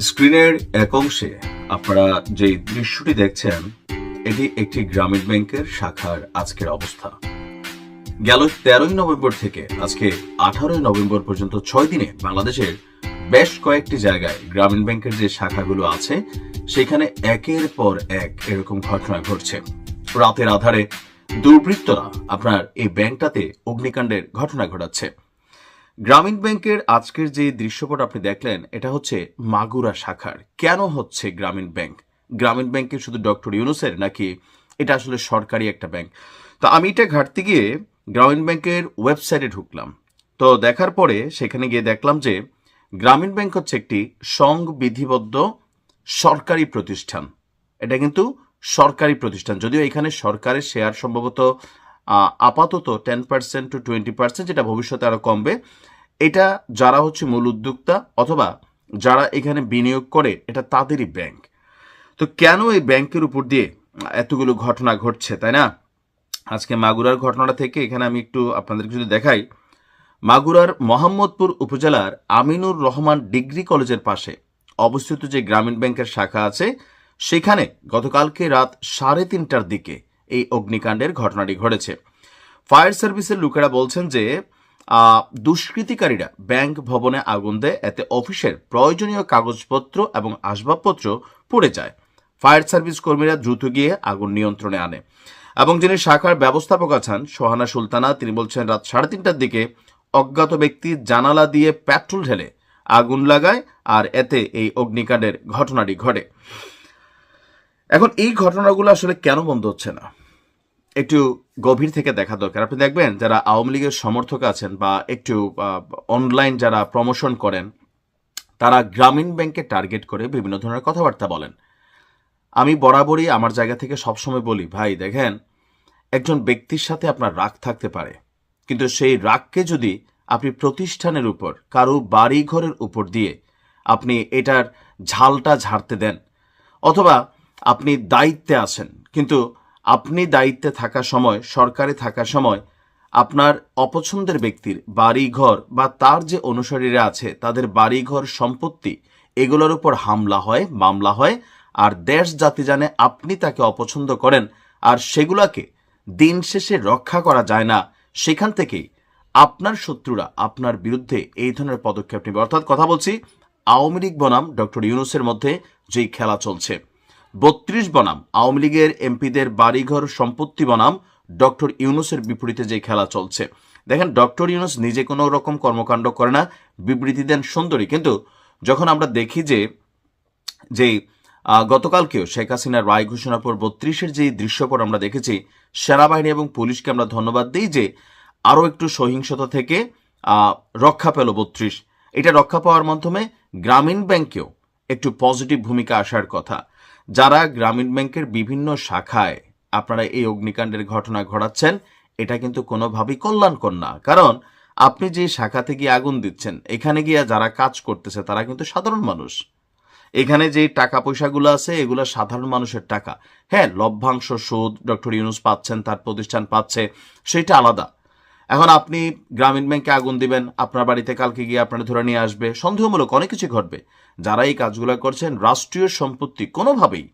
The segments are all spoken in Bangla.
স্ক্রিনের এক অংশে আপনারা যে দৃশ্যটি দেখছেন, এটি একটি গ্রামীণ ব্যাংকের শাখার আজকের অবস্থা। গেল তেরোই নভেম্বর থেকে আজকে আঠারোই নভেম্বর পর্যন্ত ছয় দিনে বাংলাদেশের বেশ কয়েকটি জায়গায় গ্রামীণ ব্যাংকের যে শাখাগুলো আছে, সেখানে একের পর এক এরকম ঘটনা ঘটছে। রাতের আধারে দুর্বৃত্তরা আপনার এই ব্যাংকটাতে অগ্নিকাণ্ডের ঘটনা ঘটাচ্ছে। গ্রামীণ ব্যাংকের আজকের যে দৃশ্যপট আপনি দেখলেন, এটা হচ্ছে মাগুরা শাখার। কেন হচ্ছে গ্রামীণ ব্যাংক? গ্রামীণ ব্যাংকে শুধু ডক্টর ইউনুসের নাকি এটা আসলে সরকারি একটা ব্যাংক? তো আমি এটা ঘাটতে গিয়ে গ্রামীণ ব্যাংকের ওয়েবসাইটে ঢুকলাম। তো দেখার পরে সেখানে গিয়ে দেখলাম যে গ্রামীণ ব্যাংক হচ্ছে একটি সংবিধিবদ্ধ সরকারি প্রতিষ্ঠান। এটা কিন্তু সরকারি প্রতিষ্ঠান, যদিও এখানে সরকারের শেয়ার সম্ভবত আপাতত ten percent to twenty percent যেটা ভবিষ্যতে আরও কমবে, এটা যারা হচ্ছে মূল উদ্যোক্তা অথবা যারা এখানে বিনিয়োগ করে, এটা তাদেরই ব্যাংক তো কেন এই ব্যাংকের উপর দিয়ে এতগুলো ঘটনা ঘটছে, তাই না? আজকে মাগুরার ঘটনাটা থেকে এখানে আমি একটু আপনাদেরকে যদি দেখাই, মাগুরার মোহাম্মদপুর উপজেলার আমিনুর রহমান ডিগ্রি কলেজের পাশে অবস্থিত যে গ্রামীণ ব্যাংকের শাখা আছে, সেখানে গতকালকে রাত সাড়ে তিনটার দিকে এই অগ্নিকাণ্ডের ঘটনাটি ঘটেছে। ফায়ার সার্ভিসের লোকেরা বলছেন যে দুষ্কৃতিকারীরা ব্যাংক ভবনে আগুন দেয়, এতে অফিসের প্রয়োজনীয় কাগজপত্র এবং আসবাবপত্র পড়ে যায়। ফায়ার সার্ভিস কর্মীরা দ্রুত গিয়ে আগুন নিয়ন্ত্রণে আনে। এবং যিনি শাখার ব্যবস্থাপক আছেন সোহানা সুলতানা, তিনি বলছেন, রাত সাড়ে তিনটার দিকে অজ্ঞাত ব্যক্তি জানালা দিয়ে পেট্রোল ঢেলে আগুন লাগায়, আর এতে এই অগ্নিকাণ্ডের ঘটনাটি ঘটে। এখন এই ঘটনাগুলো আসলে কেন বন্ধ হচ্ছে না? একটু গভীর থেকে দেখা দরকার। আপনি দেখবেন যারা আওয়ামী লীগের সমর্থক আছেন বা একটু অনলাইন যারা প্রমোশন করেন, তারা গ্রামীণ ব্যাংকে টার্গেট করে বিভিন্ন ধরনের কথাবার্তা বলেন। আমি বরাবরই আমার জায়গা থেকে সবসময় বলি, ভাই, দেখেন, একজন ব্যক্তির সাথে আপনার রাগ থাকতে পারে। কিন্তু সেই রাগকে যদি আপনি প্রতিষ্ঠানের উপর, কারও বাড়ি ঘরের উপর দিয়ে আপনি এটার ঝালটা ঝাড়তে দেন, অথবা আপনি দায়িত্বে আছেন। কিন্তু আপনি দায়িত্বে থাকার সময়, সরকারে থাকার সময় আপনার অপছন্দের ব্যক্তির বাড়ি ঘর বা তার যে অনুসারীরা আছে, তাদের বাড়ি ঘর সম্পত্তি, এগুলোর উপর হামলা হয়, মামলা হয়, আর দেশ জাতি জানে আপনি তাকে অপছন্দ করেন, আর সেগুলাকে দিন শেষে রক্ষা করা যায় না। সেখান থেকেই আপনার শত্রুরা আপনার বিরুদ্ধে এই ধরনের পদক্ষেপ নেবে। অর্থাৎ কথা বলছি, আওয়ামী লীগ বনাম ডক্টর ইউনুসের মধ্যে যেই খেলা চলছে। বত্রিশ বনাম আওয়ামী লীগের এমপিদের বাড়িঘর সম্পত্তি বনাম ডক্টর ইউনুসের বিপরীতে যে খেলা চলছে। দেখেন, ডক্টর ইউনুস নিজে কোনো রকম কর্মকাণ্ড করে না, বিবৃতি দেন সুন্দরী। কিন্তু যখন আমরা দেখি যে যে গতকালকেও শেখ হাসিনার রায় ঘোষণার পর বত্রিশের যে দৃশ্যপট আমরা দেখেছি, সেনাবাহিনী এবং পুলিশকে আমরা ধন্যবাদ দিই যে, আরও একটু সহিংসতা থেকে রক্ষা পেল বত্রিশ। এটা রক্ষা পাওয়ার মাধ্যমে গ্রামীণ ব্যাংকেও একটু পজিটিভ ভূমিকা আসার কথা। যারা গ্রামীণ ব্যাংকের বিভিন্ন শাখায় আপনারা এই অগ্নিকাণ্ডের ঘটনা ঘটাচ্ছেন, এটা কিন্তু কোনোভাবেই কল্যাণকর না। কারণ আপনি যে শাখাতে গিয়ে আগুন দিচ্ছেন, এখানে গিয়ে যারা কাজ করতেছে, তারা কিন্তু সাধারণ মানুষ। এখানে যে টাকা পয়সাগুলো আছে, এগুলো সাধারণ মানুষের টাকা। হ্যাঁ লভ্যাংশ সুদ ডক্টর ইউনুস পাচ্ছেন, তার প্রতিষ্ঠান পাচ্ছে, সেটা আলাদা। এখন আপনি গ্রামীণ ব্যাংকে আগুন দিবেন, আপনার বাড়িতে কালকে গিয়ে আপনারা ধরে নিয়ে আসবে, সন্দেহমূলক অনেক কিছু ঘটবে। যারা এই কাজগুলো করছেন, রাষ্ট্রীয় সম্পত্তি কোনোভাবেই,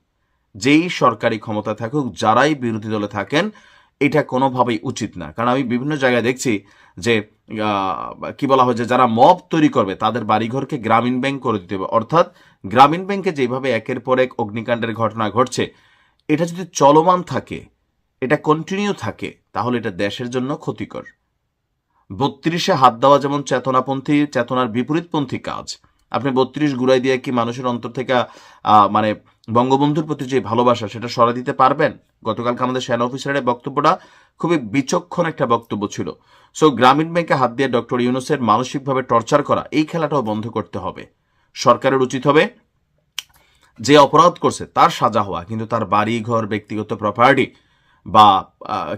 যেই সরকারি ক্ষমতা থাকুক, যারাই বিরোধী দলে থাকেন, এটা কোনোভাবেই উচিত না। কারণ আমি বিভিন্ন জায়গায় দেখছি যে কি বলা হয় যে, যারা মব তৈরি করবে, তাদের বাড়িঘরকে গ্রামীণ ব্যাংক করে দিতে হবে। অর্থাৎ গ্রামীণ ব্যাংকে যেভাবে একের পর এক অগ্নিকাণ্ডের ঘটনা ঘটছে, এটা যদি চলমান থাকে, এটা কন্টিনিউ থাকে, তাহলে এটা দেশের জন্য ক্ষতিকর। বত্রিশে হাত দেওয়া যেমন চেতনাপন্থী, চেতনার বিপরীতপন্থী কাজ। আপনি বত্রিশ গুড়াই দিয়ে কি মানুষের অন্তর থেকে মানে বঙ্গবন্ধুর প্রতি যে ভালোবাসা, সেটা সরা দিতে পারবেন? গতকালকে আমাদের সেনা অফিসারের বক্তব্যটা খুবই বিচক্ষণ একটা বক্তব্য ছিল। সো গ্রামীণ ব্যাংকে হাত দিয়ে ডক্টর ইউনুসের মানসিকভাবে টর্চার করা, এই খেলাটাও বন্ধ করতে হবে। সরকারের উচিত হবে যে অপরাধ করছে, তার সাজা হওয়া, কিন্তু তার বাড়ি ঘর ব্যক্তিগত প্রপার্টি বা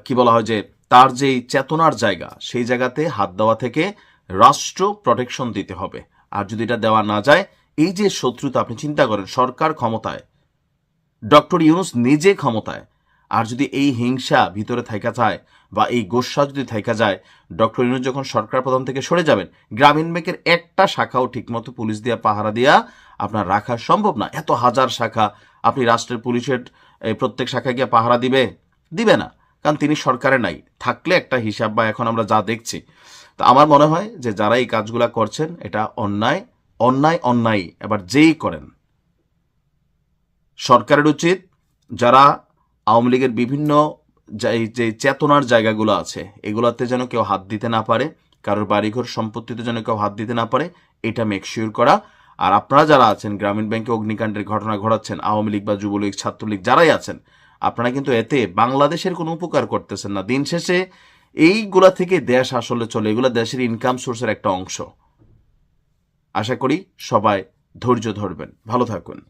কি বলা হয় যে তার যেই চেতনার জায়গা, সেই জায়গাতে হাত দেওয়া থেকে রাষ্ট্র প্রোটেকশন দিতে হবে। আর যদি এটা দেওয়া না যায়, এই যে শত্রুতা আপনি চিন্তা করেন, সরকার ক্ষমতায়, ডক্টর ইউনুস নিজে ক্ষমতায়, আর যদি এই হিংসা ভিতরে থাকা যায় বা এই গোসা যদি থাইকা যায়, ডক্টর ইউনুস যখন সরকার প্রধান থেকে সরে যাবেন, গ্রামীণ ব্যাংকের একটা শাখাও ঠিকমতো পুলিশ দিয়া, পাহারা দিয়া আপনার রাখা সম্ভব না। এত হাজার শাখা, আপনি রাষ্ট্রের পুলিশের প্রত্যেক শাখায় গিয়ে পাহারা দিবে? দিবে না। কারণ তিনি সরকারে নাই। থাকলে একটা হিসাব বা এখন আমরা যা দেখছি, তো আমার মনে হয় যে যারা এই কাজগুলা করছেন, এটা অন্যায় অন্যায় অন্যায়, এবার যেই করেন। সরকারের উচিত যারা আওয়ামী লীগের বিভিন্ন যা- চেতনার জায়গাগুলো আছে, এগুলাতে যেন কেউ হাত দিতে না পারে, কারোর বাড়িঘর সম্পত্তিতে যেন কেউ হাত দিতে না পারে, এটা মেকশিওর করা। আর আপনারা যারা আছেন, গ্রামীণ ব্যাংকে অগ্নিকাণ্ডের ঘটনা ঘটাচ্ছেন, আওয়ামী লীগ বা যুবলীগ, ছাত্রলীগ, যারাই আছেন আপনারা কিন্তু এতে বাংলাদেশের কোনো উপকার করতেছেন না। দিন শেষে এইগুলা থেকে দেশ আসলে চলে, এগুলো দেশের ইনকাম সোর্সের একটা অংশ। আশা করি সবাই ধৈর্য ধরবেন। ভালো থাকুন।